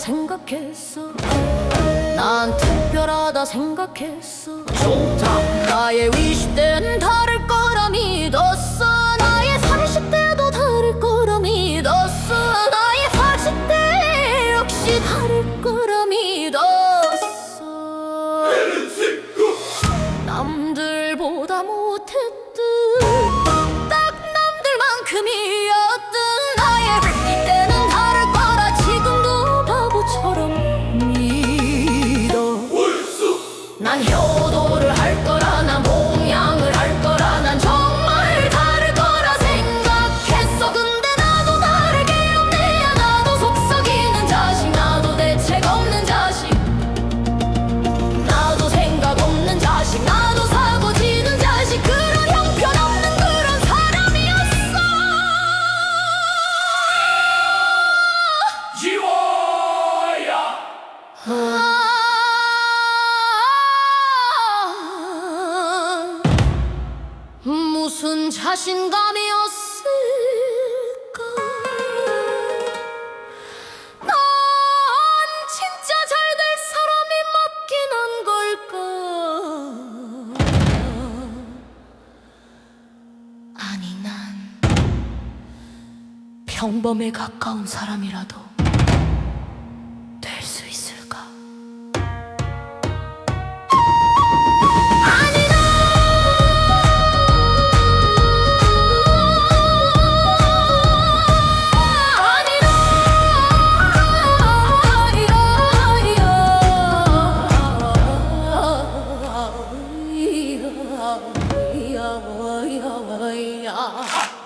생각했어. 난 특별하다 생각했어. 나의 20대는 다를 거라 믿었어. 나의 30대도 다를 거라 믿었어. 나의 40대 역시 다를 거라 믿었어. 남들보다 못했듯. 딱 남들만큼이었듯. 나의 난효 무슨 자신감이었을까? 난 진짜 잘 될 사람이 맞긴 한 걸까? 아니 난 평범에 가까운 사람이라도 ya ya ya